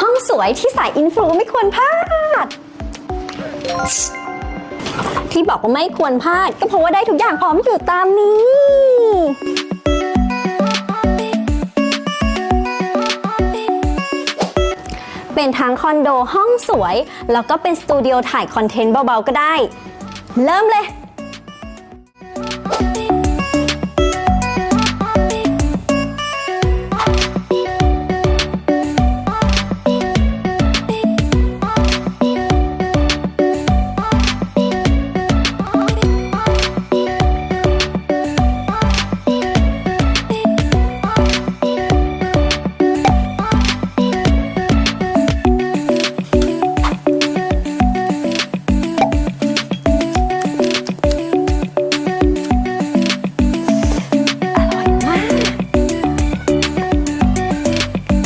ห้องสวยที่สายอินฟลูไม่ควรพลาด ที่บอกว่าไม่ควรพลาด ก็เพราะว่าได้ทุกอย่างพร้อมอยู่ตามนี้เป็นทั้งคอนโดห้องสวย แล้วก็เป็นสตูดิโอถ่ายคอนเทนต์เบาๆก็ได้ เริ่มเลย